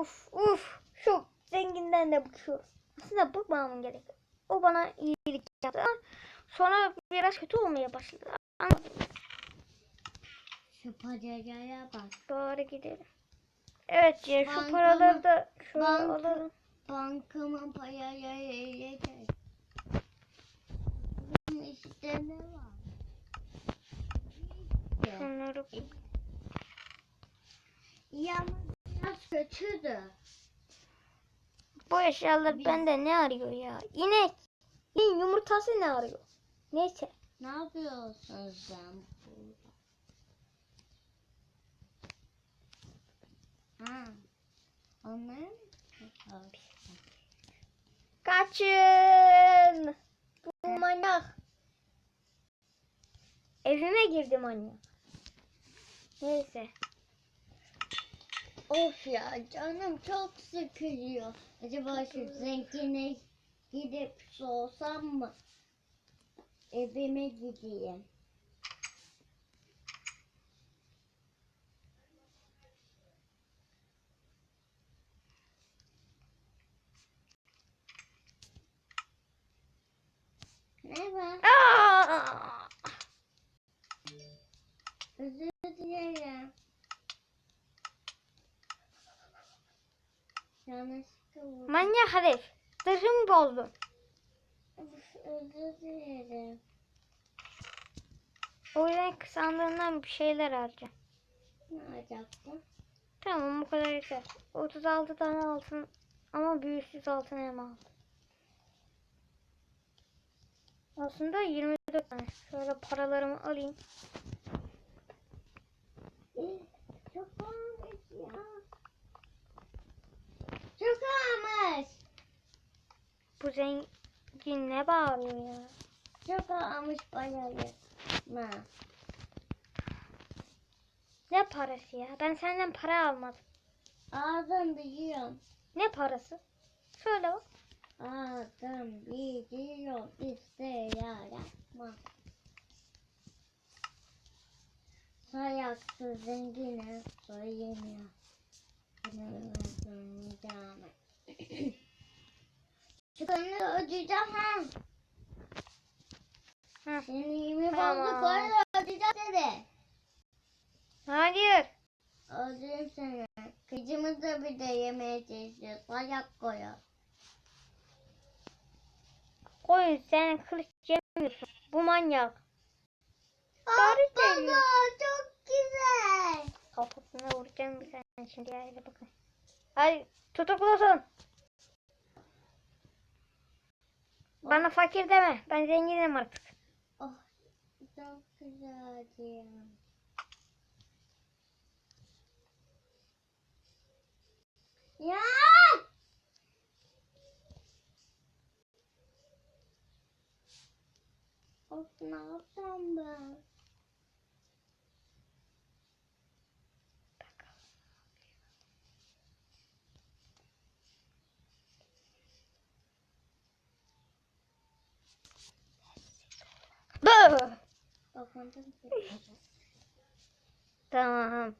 Uf uf. Şu zenginden de bıkıyorum. Aslında bıkmamam gerek. O bana iyilik yaptı. ama Sonra biraz kötü olmaya başladı. Ama Şu paraya bak. bari gidelim. Evet ya şu Bankama- paraları da şöyle banka- alalım. Bankamın paraya yiyecek. Bunun işte ne var? Şunları İyi ama kötüdü. Bu eşyalar Biz- bende ne arıyor ya? İnek. İneğin yumurtası ne arıyor? Neyse. Ne yapıyorsun sen burada? Ha. Onları mı yapıyorsun? Kaçın. Bu manyak. Evime girdi manyak. Neyse. Of ya canım çok sıkılıyor. Acaba şu zengine gidip sorsam mı? Evime gideyim. Aa! Özür Manyak herif. Zırhımı bozdun. Of, Özür dilerim. O yüzden sandığından bir şeyler harca. Ne yapacaktım? Tamam bu kadar yeter. 36 tane altın ama büyüsüz altın elma aldım. Aslında 24 tane. Şöyle paralarımı alayım. Çok ağırmış ya. Çok ağırmış. Bu zengin ne bağırıyor ya? Çok ağırmış bayağı. Ne? Ne parası ya? Ben senden para almadım. Ağzım biliyorum. Ne parası? Söyle bak. Ağzım biliyorum. İşte yaratma. Sayaksız zengine soyunuyor. Ödeyeceğim ha. Hı. Senin yirmi Tamam. bandı para ödeyeceğim dedi. Hayır. Öldürürüm seni. Kızımı da bir de yemeye çalışıyor. Sayak koyuyor. Koyun sen kılıç yemiyorsun. Bu manyak. Doğru söylüyor. çok güzel. Kafasına vuracağım bir tane şimdi. Hadi bakın. Hadi tutuklusun. Bana fakir deme. Ben zenginim artık. Oh, çok güzel ya. Of ne yapacağım ben? Kafandan Tamam.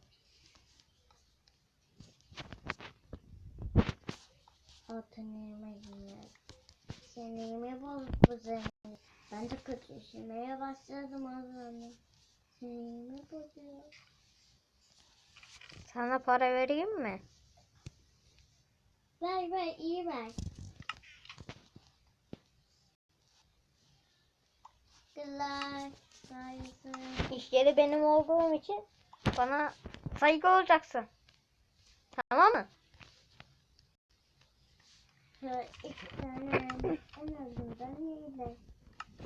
Altın elma yiyor. Senin elma bozuk bu zengin. Ben de kötü işemeye başladım. Senin elma bozuyor. Sana para vereyim mi? Ver ver iyi ver. Güzel. Saygısın. İş yeri benim olduğum için bana saygı olacaksın. Tamam mı?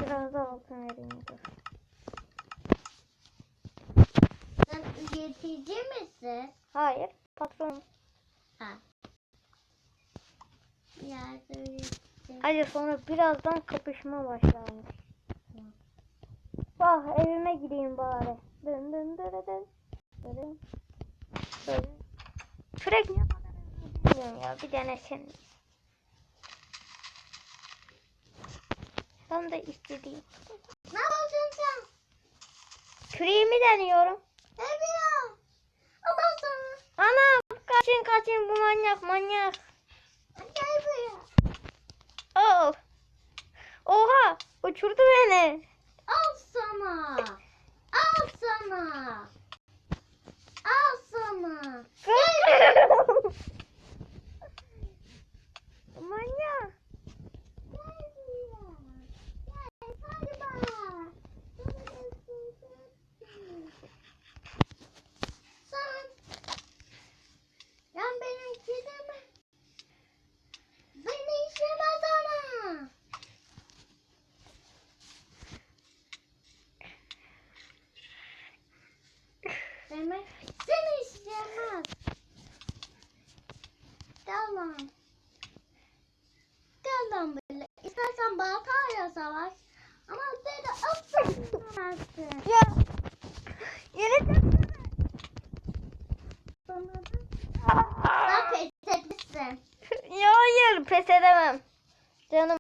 Biraz da altın vereyim. Sen üretici misin? Hayır. Patron. Ha. Üretici. Hadi sonra birazdan kapışma başlarmış. Bak evime gideyim bari. Dın dın dın dın. Böyle. Böyle. Ne kadar bilmiyorum ya. Bir denesin. Ben de istediğim. Ne yapıyorsun sen? Küreğimi deniyorum. Yapıyorsun? Allah sana. Ana kaç. Kaçın kaçın bu manyak manyak. Gel buraya. Oh. Oha uçurdu beni. Al sana. Al sana. Al sana. manyak. Gel buraya. Gel hadi bak. Sen. Yan benim kedimi. Beni işlemez ama. Demek seni işlemez. Gel lan. Gel lan böyle. İstersen baltayla savaş. Ama seni affedemezsin. Ya. Yine Bana da sen pes etmişsin. Ya hayır pes edemem. Canım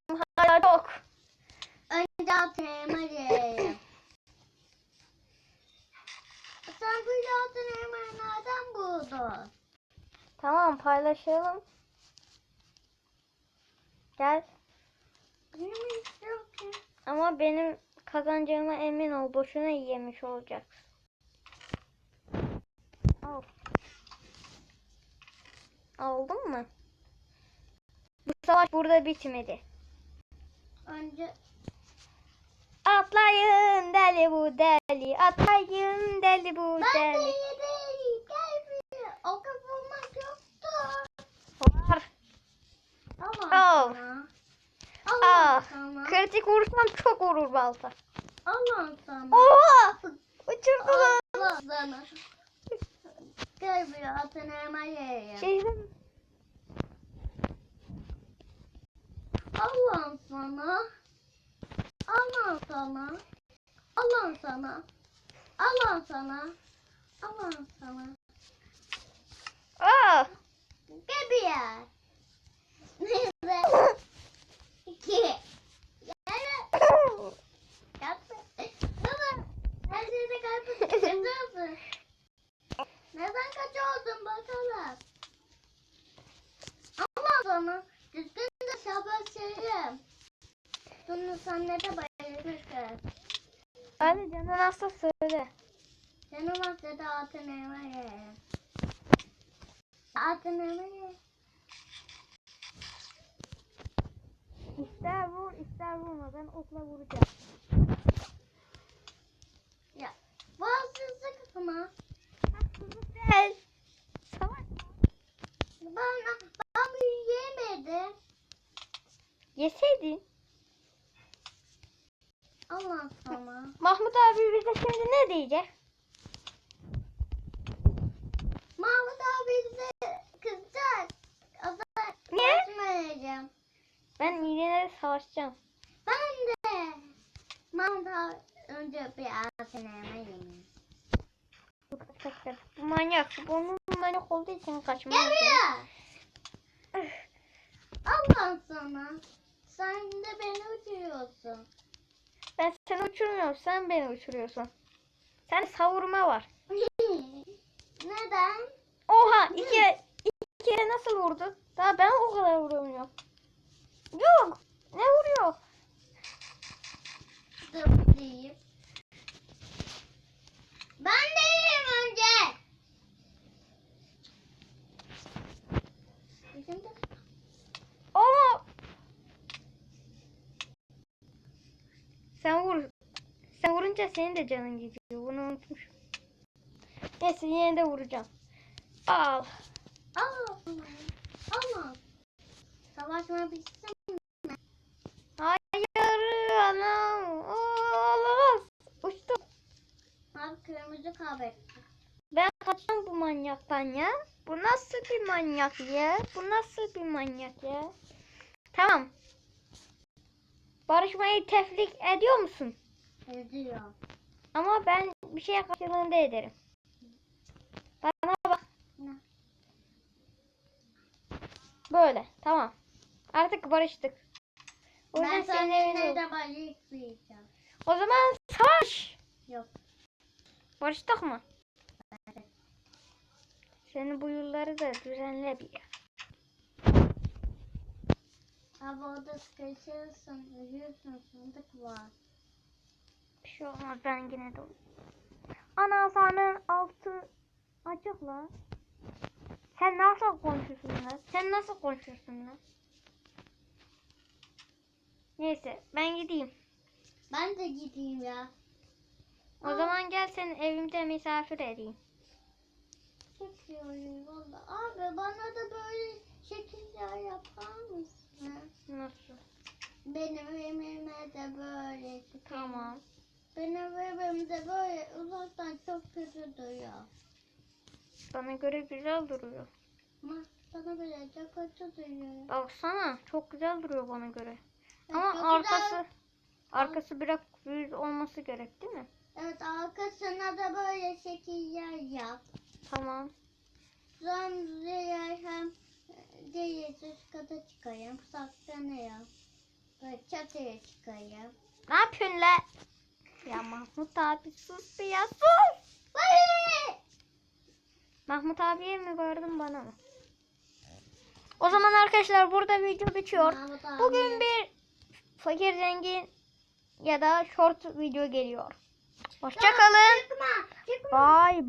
hala çok. Önce atayım hadi. Sen bu altın nereden buldun? Tamam paylaşalım. Gel. Benim ki. Ama benim kazanacağıma emin ol. Boşuna yemiş olacaksın. Al. Aldın mı? Bu savaş burada bitmedi. Önce Atlayın deli bu deli. Atlayın deli bu ben de deli. yedim. Gel buraya. O kapılmak yoktu. Var. Allah Al. sana. kritik vurursam çok vurur balta. Allah sana. Oha! Uçurdu lan. Allah sana. Gel buraya atın hemen yiyeyim. Şehrim. Allah sana. Allah sana. Allah sana. Allah sana. Allah sana. Bir yer. Neyse. İki. Neden kaçıyordun bakalım. Ama sana düzgün de savaşayım. Bunu de bayılmışsın. Hadi canın hasta söyle. Canım hastada altın elma ye. Altın elma ye. İster vur ister vurma ben okla vuracağım. Ya. Haksızlık mı? Haksızlık değil. Savaş. Ben, ben bir yemedim. Yeseydin. Sana. Mahmut abi bize şimdi ne diyecek? Mahmut abi bize kızacak. O zaman Niye? konuşmayacağım. Ben yine de savaşacağım. Ben de. Mahmut abi önce bir. Dur, kaç, kaç. Bu manyak. Bunun manyak olduğu için kaçmıyor. Gel buraya. Allah sana. Sen de beni uçuruyorsun. Ben uçurmuyorum. Sen beni uçuruyorsun. Sen savurma var. Neden? Oha iki, iki kere nasıl vurdu? Daha ben o kadar vuramıyorum. Yok. Ne vuruyor? Dur. Ben de yiyeyim önce. Bizim de Ama sen vur. Sen vurunca senin de canın gidiyor. Bunu unutmuşum. Neyse yine de vuracağım. Al. Al. Ama. Savaşma bitsin. Hayır anam. Olamaz. Uçtum. Abi kırmızı kaybetti. Ben kaçtım bu manyaktan ya. Bu nasıl bir manyak ya? Bu nasıl bir manyak ya? Tamam. Barışmayı tefrik ediyor musun? Ediyor. Ama ben bir şey karşılığında ederim. Bana bak. Böyle. Tamam. Artık barıştık. O Ben senin evine de balık yiyeceğim. O zaman savaş. Yok. Barıştık mı? Evet. Senin bu yılları da düzenle bir. Abi orada sıkışırsın, ölüyorsun, sandık var. Şey olmaz ben yine de Ana sana altı açık lan. Sen nasıl konuşuyorsun lan? Sen nasıl konuşuyorsun lan? Neyse ben gideyim. Ben de gideyim ya. O zaman gel seni evimde misafir edeyim. Çekiyorum valla. Abi bana da böyle şekiller yapar mısın? Nasıl? Benim evime de böyle. Tamam. Benim evimde böyle uzaktan çok kötü duruyor. Bana göre güzel duruyor. Ama bana böyle çok kötü duruyor. Baksana çok güzel duruyor bana göre. Evet, Ama arkası güzel. arkası biraz düz olması gerek değil mi? Evet arkasına da böyle şekiller yap. Tamam. Sonra hem değil üst kata çıkayım. Saklanayım. Böyle çatıya çıkayım. Ne yapıyorsun la? Ya Mahmut abi sus bir ya sus. Vay! Mahmut abiye mi bağırdın bana mı? O zaman arkadaşlar burada video bitiyor. Mahmut abi. Bugün bir fakir zengin ya da short video geliyor. Hoşçakalın. Bye bye.